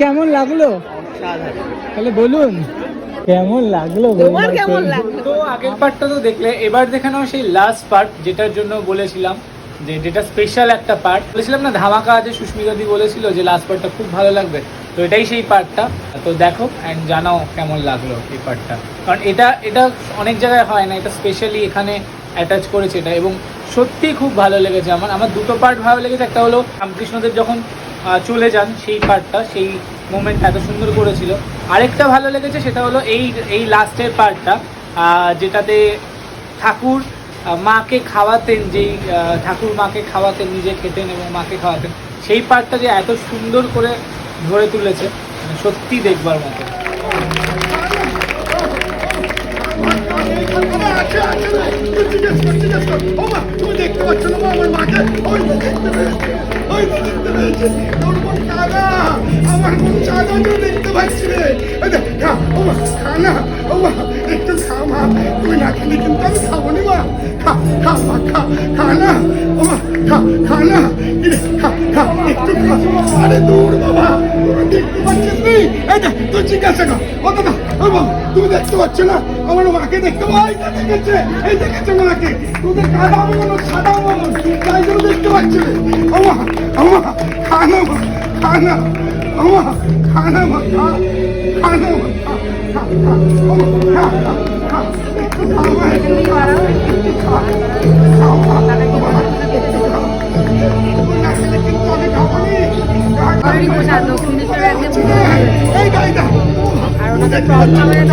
কেমন লাগল? তাহলে বলুন। কেমন লাগল তোমার কেমন লাগল? তো আগের পার্টটা তো দেখলে এবার দেখে নাও সেই লাস্ট পার্ট যেটার জন্য বলেছিলাম যে যেটা স্পেশাল একটা পার্ট বলেছিলাম না ধামাকা আছে সুস্মিতা বলেছিল যে লাস্ট পার্টটা খুব ভালো লাগবে। তো এটাই সেই পার্টটা তো দেখো অ্যান্ড জানাও কেমন লাগল এই পার্টটা কারণ এটা এটা অনেক জায়গায় হয় না এটা স্পেশালি এখানে অ্যাটাচ করেছে এটা। এবং সত্যি খুব ভালো লেগেছে আমার। আমার দুটো পার্ট ভালো লেগেছে। একটা হলো রামকৃষ্ণদেব যখন চলে যান সেই পার্টটা সেই মোমেন্টটা এত সুন্দর করেছিল। আরেকটা ভালো লেগেছে সেটা হলো এই এই লাস্টের পার্টটা যেটাতে ঠাকুর মাকে খাওয়াতেন, যেই ঠাকুর মাকে খাওয়াতেন, নিজে খেতেন এবং মাকে খাওয়াতেন, সেই পার্টটা যে এত সুন্দর করে ধরে তুলেছে মানে সত্যি দেখবার মতো। আছে, আছে রে। তুই জিজ্ঞেস কর, জিজ্ঞেস কর। ও মা, তুমি দেখতে পাচ্ছ না আমার মাকে? ওই দেখতে পেয়েছি, ওই দেখতে পেয়েছি। তোর বোন কানা, আমার বোন কানা, তুই দেখতে পাচ্ছি রে। এই দেখ, খা, ও মা, খা না, ও মা, একটু খা মা। তুই না খেলে কিন্তু আমি খাব নি মা। খা, খা মা, খা, খা না। ও মা, খা, খা না। কি রে, খা, আরে দূর বাবা, তোরা দেখতে পাচ্ছিস নি? দেখ, তুই জিজ্ঞাসা কর। ও দাদা, ও বাবা, তুমি দেখতে পাচ্ছ না? আমার মাকে দেখতে পাই না? দেখেছে এই দেখেছে ওনাকে তোদের কাদা মন সাদা মন তাই জন্য দেখতে পাচ্ছি আমা খানা খানা আমা খানা মা খানা মা বাড়ি বসা দক্ষিণেশ্বরে একদম পুজো আর ওনাদের problem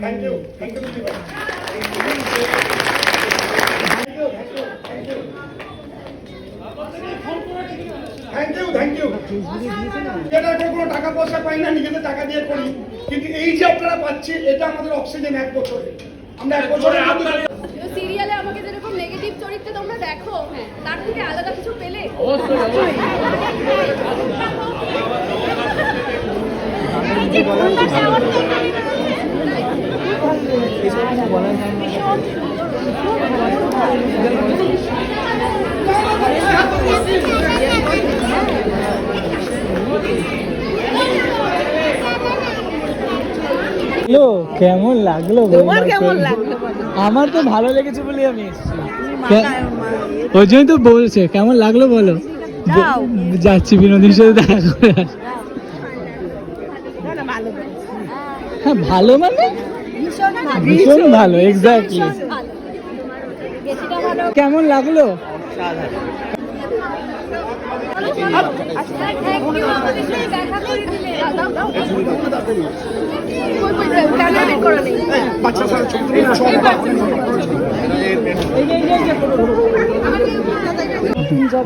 thank you thank you thank you thank you এটা কোনো টাকা পয়সা পাই না নিজেদের টাকা দিয়ে করি। কিন্তু এই যে আপনারা পাচ্ছি এটা আমাদের অক্সিজেন এক বছরে। আমরা এক বছরে সিরিয়ালে আমাকে যেরকম নেগেটিভ চরিত্রে তোমরা দেখো তার থেকে আলাদা কিছু পেলে? হ্যালো কেমন লাগল তোমার কেমন লাগল আমার তো ভালো লেগেছে বলে আমি এসেছি। ওই জন্যই তো বলছে কেমন লাগল বলো। যাচ্ছি বিনোদিনীর সাথে দেখা করে আসি। না, না, ভালো বলেছে। হ্যাঁ ভালো মানে? ভীষণ ভালো। এক্স্যাক্টলি কেমন লাগল?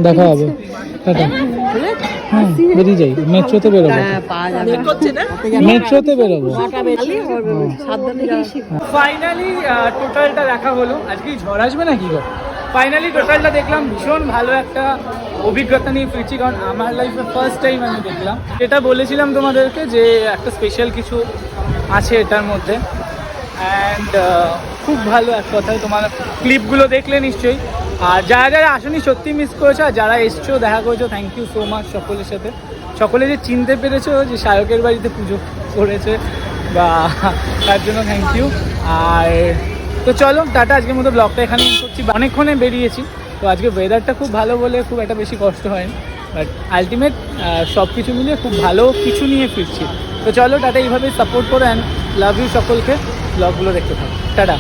দেখা হবে। টাটা হ্যাঁ বেরিয়ে যাই। মেট্রোতে বেরোবো। করছে না? মেট্রোতে বেরোবো। ফাইনালি টোটালটা দেখা হলো। আজকে কি ঝড় আসবে নাকি গো? ফাইনালি টোটালটা দেখলাম। ভীষণ ভালো একটা অভিজ্ঞতা নিয়ে ফিরছি কারণ আমার লাইফে ফার্স্ট টাইম আমি দেখলাম। যেটা বলেছিলাম তোমাদেরকে যে একটা স্পেশাল কিছু আছে এটার মধ্যে। অ্যান্ড খুব ভালো এক কথায় তোমার ক্লিপগুলো দেখলে নিশ্চয়ই। আর যারা যারা আসনি সত্যি মিস করেছ, আর যারা এসছো, দেখা করেছ থ্যাংক ইউ সো মাচ সকলের সাথে। সকলে যে চিনতে পেরেছ যে শায়কের বাড়িতে পুজো করেছে, বা তার জন্য থ্যাংক ইউ আর তো চলো, টাটা, আজকের মতো ব্লগটা এখানে করছি। অনেকক্ষণে বেরিয়েছি, তো আজকে ওয়েদারটা খুব ভালো বলে খুব একটা বেশি কষ্ট হয়নি। বাট আলটিমেট সব কিছু মিলিয়ে খুব ভালো কিছু নিয়ে ফিরছি। তো চলো, টাটা এইভাবে সাপোর্ট করো অ্যান্ড লাভ ইউ সকলকে। ব্লগগুলো দেখতে থাকো। টাটা।